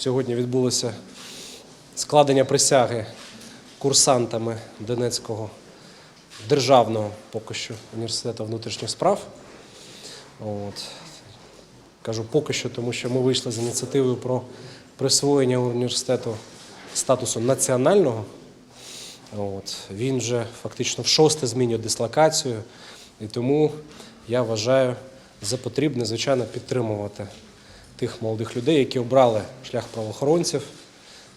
Сьогодні відбулося складення присяги курсантами Донецького державного поки що університету внутрішніх справ. От. Кажу поки що, тому що ми вийшли з ініціативою про присвоєння університету статусу національного. От. Він вже фактично в шосте змінює дислокацію, і тому я вважаю за потрібне, звичайно, підтримувати тих молодих людей, які обрали шлях правоохоронців.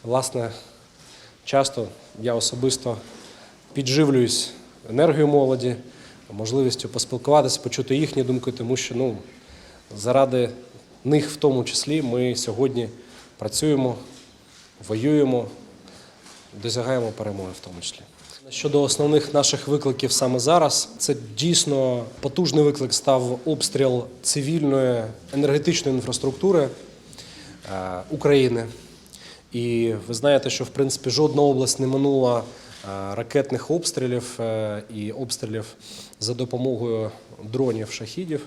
Власне, часто я особисто підживлююсь енергією молоді, можливістю поспілкуватися, почути їхні думки, тому що ну, заради них в тому числі ми сьогодні працюємо, воюємо, досягаємо перемоги в тому числі. Щодо основних наших викликів саме зараз, це дійсно потужний виклик став обстріл цивільної енергетичної інфраструктури е, України. І ви знаєте, що в принципі жодна область не минула е, ракетних обстрілів е, і обстрілів за допомогою дронів шахідів,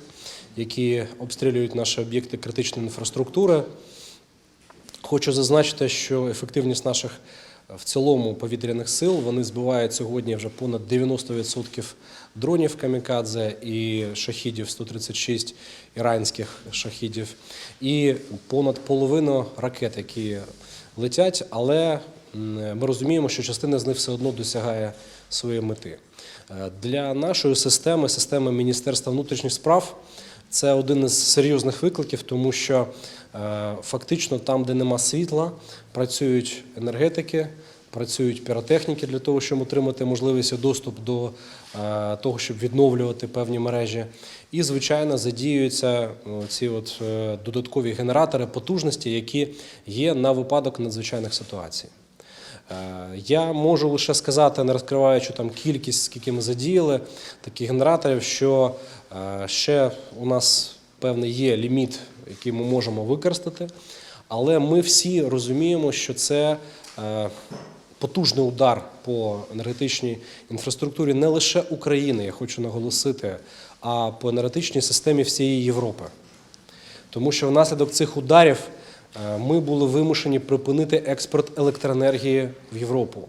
які обстрілюють наші об'єкти критичної інфраструктури. Хочу зазначити, що ефективність наших в цілому повітряних сил вони збивають сьогодні вже понад 90% дронів камікадзе і шахідів 136 іранських шахідів, і понад половину ракет, які летять, але ми розуміємо, що частина з них все одно досягає своєї мети. Е, Для нашої системи, системи Міністерства внутрішніх справ, це один із серйозних викликів, тому що е, фактично там, де нема світла, працюють енергетики, працюють піротехніки для того, щоб отримати можливість доступ до е, того, щоб відновлювати певні мережі. І, звичайно, задіюються ну, ці от е, додаткові генератори потужності, які є на випадок надзвичайних ситуацій. Е, Я можу лише сказати, не розкриваючи там кількість, скільки ми задіяли таких генераторів, що е, ще у нас певний є ліміт, який ми можемо використати, але ми всі розуміємо, що це е, потужний удар по енергетичній інфраструктурі не лише України, я хочу наголосити, а по енергетичній системі всієї Європи. Тому що внаслідок цих ударів ми були вимушені припинити експорт електроенергії в Європу.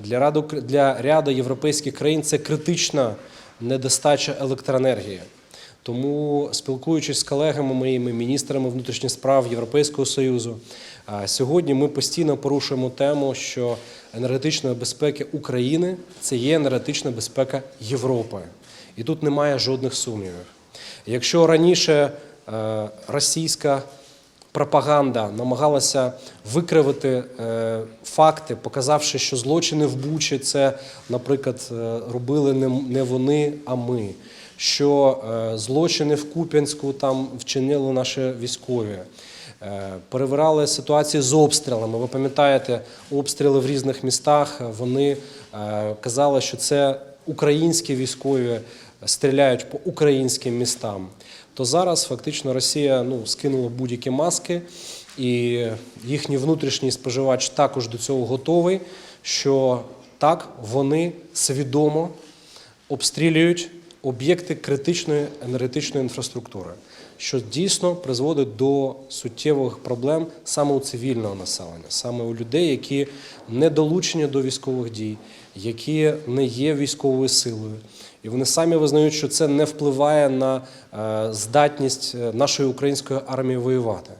Для ряду, для ряду європейських країн це критична недостача електроенергії. Тому, спілкуючись з колегами моїми міністрами внутрішніх справ Європейського Союзу, е, сьогодні ми постійно порушуємо тему, що енергетичної безпеки України це є енергетична безпека Європи. І тут немає жодних сумнівів. Якщо раніше е, російська пропаганда намагалася викривити е, факти, показавши, що злочини в Бучі це, наприклад, е, робили не, вони, а ми. Що е, злочини в Куп'янську там вчинили наші військові. Перевирали ситуації з обстрілами. Ви пам'ятаєте, обстріли в різних містах. Вони казали, що це українські військові стріляють по українським містам. То зараз фактично Росія ну, скинула будь-які маски, і їхній внутрішній споживач також до цього готовий. Що так вони свідомо обстрілюють об'єкти критичної енергетичної інфраструктури, що дійсно призводить до суттєвих проблем саме у цивільного населення, саме у людей, які не долучені до військових дій, які не є військовою силою. І вони самі визнають, що це не впливає на е, здатність е, нашої української армії воювати.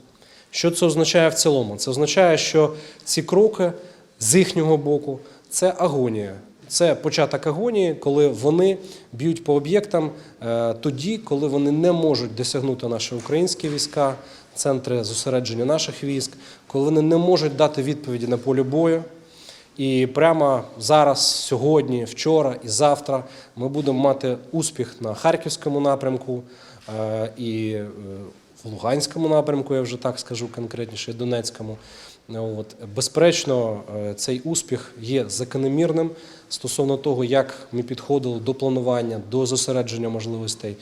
Що це означає в цілому? Це означає, що ці кроки з їхнього боку це агонія. Це початок агонії, коли вони б'ють по об'єктам е, тоді, коли вони не можуть досягнути наші українські війська, центри зосередження наших військ, коли вони не можуть дати відповіді на полі бою. І прямо зараз, сьогодні, вчора і завтра ми будемо мати успіх на Харківському напрямку е, і е, в Луганському напрямку, я вже так скажу конкретніше, і Донецькому. От. Безперечно, е, цей успіх є закономірним стосовно того, як ми підходили до планування, до зосередження можливостей.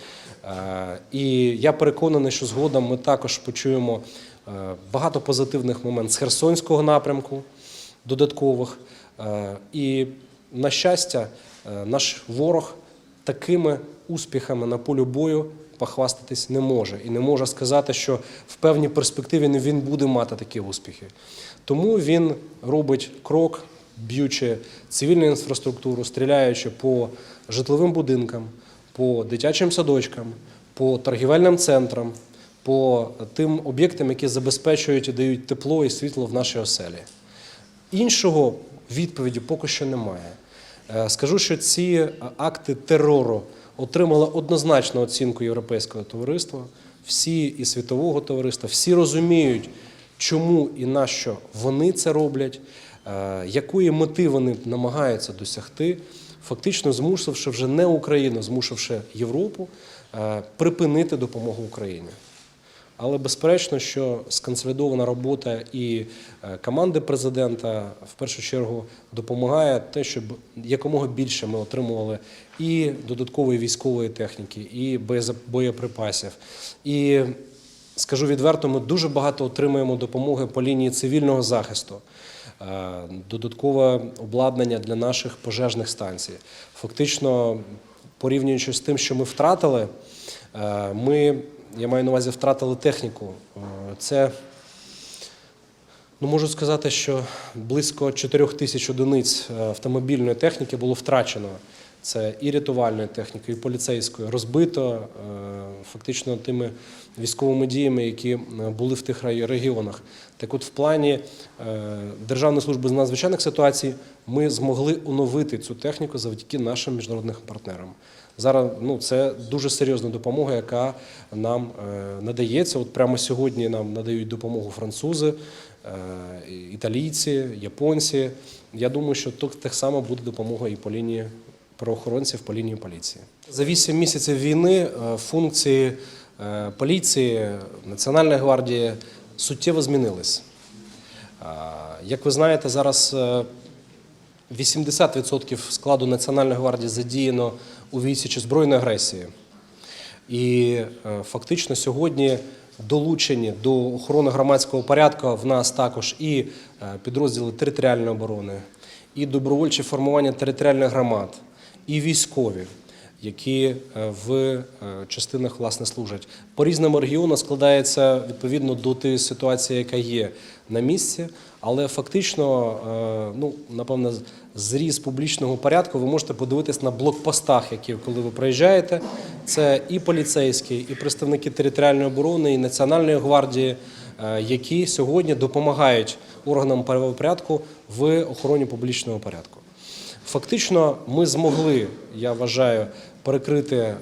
І я переконаний, що згодом ми також почуємо багато позитивних моментів з Херсонського напрямку додаткових. Е, І, на щастя, е, наш ворог такими успіхами на полі бою похвастатись не може і не може сказати, що в певній перспективі він буде мати такі успіхи. Тому він робить крок, б'ючи цивільну інфраструктуру, стріляючи по житловим будинкам, по дитячим садочкам, по торгівельним центрам, по тим об'єктам, які забезпечують і дають тепло і світло в нашій оселі. Іншого відповіді поки що немає. Е, Скажу, що ці е, акти терору отримали однозначну оцінку європейського товариства, всі і світового товариства, всі розуміють, чому і на що вони це роблять, е, якої мети вони намагаються досягти, фактично змусивши вже не Україну, змусивши Європу припинити допомогу Україні. Але безперечно, що сконсолідована робота і е, команди президента в першу чергу допомагає те, щоб якомога більше ми отримували і додаткової військової техніки, і боєприпасів. І скажу відверто, ми дуже багато отримуємо допомоги по лінії цивільного захисту. Е, Додаткове обладнання для наших пожежних станцій. Фактично, порівнюючи з тим, що ми втратили, е, ми, я маю на увазі, втратили техніку. Е, Це, ну можу сказати, що близько 4 тисяч одиниць е, автомобільної техніки було втрачено. Це і рятувальної техніки, і поліцейської, розбито е, фактично тими військовими діями, які були в тих регіонах. Так от, в плані Державної служби з надзвичайних ситуацій ми змогли оновити цю техніку завдяки нашим міжнародним партнерам. Зараз ну, це дуже серйозна допомога, яка нам е, надається. От прямо сьогодні нам надають допомогу французи, е, італійці, японці. Я думаю, що тут так само буде допомога і по лінії правоохоронців, по лінії поліції. За вісім місяців війни е, функції поліції, Національної гвардії суттєво змінились. Як ви знаєте, зараз е, 80% складу Національної гвардії задіяно у відсічі збройної агресії. І е, фактично сьогодні долучені до охорони громадського порядку в нас також і е, підрозділи територіальної оборони, і добровольчі формування територіальних громад, і військові, які е, в е, частинах власне служать. По різному регіону складається відповідно до тієї ситуації, яка є на місці. Але фактично, е, ну напевно, зріз публічного порядку ви можете подивитись на блокпостах, які коли ви приїжджаєте. Це і поліцейські, і представники територіальної оборони, і національної гвардії, які сьогодні допомагають органам правопорядку в охороні публічного порядку. Фактично, ми змогли, я вважаю, перекрити е,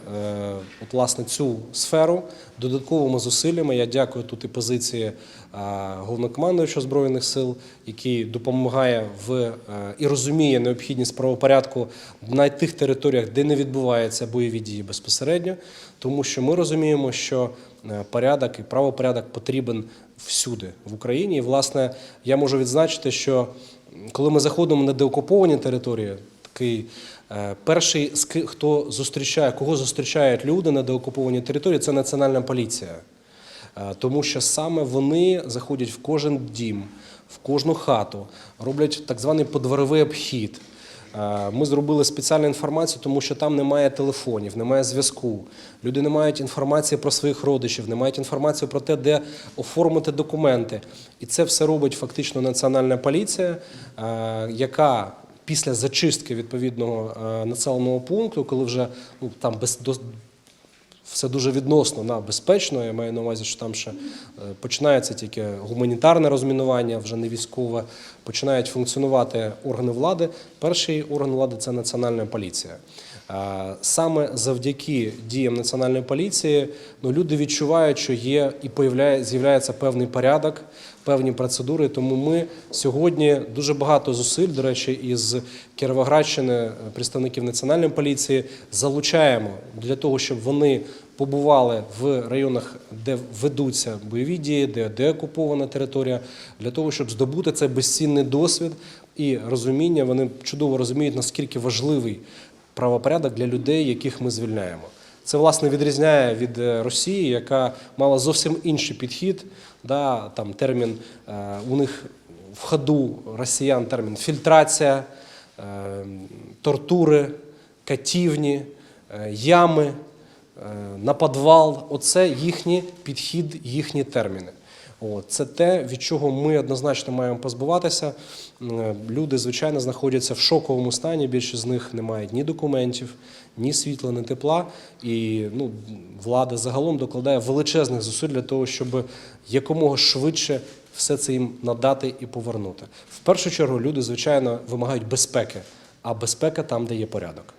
от, власне цю сферу додатковими зусиллями. Я дякую тут і позиції е, головнокомандуючого збройних сил, який допомагає в е, і розуміє необхідність правопорядку на тих територіях, де не відбуваються бойові дії безпосередньо, тому що ми розуміємо, що е, порядок і правопорядок потрібен всюди в Україні. І власне я можу відзначити, що коли ми заходимо на деокуповані території, такий е, перший, хто зустрічає, кого зустрічають люди на деокупованій території, це національна поліція. Е, Тому що саме вони заходять в кожен дім, в кожну хату, роблять так званий подворовий обхід. Е, Ми зробили спеціальну інформацію, тому що там немає телефонів, немає зв'язку. Люди не мають інформації про своїх родичів, не мають інформації про те, де оформити документи. І це все робить фактично національна поліція, е, яка після зачистки відповідного е, населеного пункту, коли вже ну, там без до- все дуже відносно на безпечно. Я маю на увазі, що там ще починається тільки гуманітарне розмінування, вже не військове. Починають функціонувати органи влади. Перший орган влади це національна поліція. Саме завдяки діям національної поліції ну, люди відчувають, що є і з'являється певний порядок, певні процедури. Тому ми сьогодні дуже багато зусиль, до речі, із Кіровоградщини, представників національної поліції залучаємо для того, щоб вони побували в районах, де ведуться бойові дії, де, де окупована територія, для того, щоб здобути цей безцінний досвід і розуміння. Вони чудово розуміють, наскільки важливий правопорядок для людей, яких ми звільняємо. Це власне відрізняє від е, Росії, яка мала зовсім інший підхід. Да, там термін е, у них в ходу росіян термін фільтрація, е, тортури, катівні, ями. Е, на підвал. Оце їхній підхід, їхні терміни. Це те, від чого ми однозначно маємо позбуватися. Люди, звичайно, знаходяться в шоковому стані. Більшість з них не мають ні документів, ні світла, ні тепла. І ну, влада загалом докладає величезних зусиль для того, щоб якомога швидше все це їм надати і повернути. В першу чергу люди, звичайно, вимагають безпеки, а безпека там, де є порядок.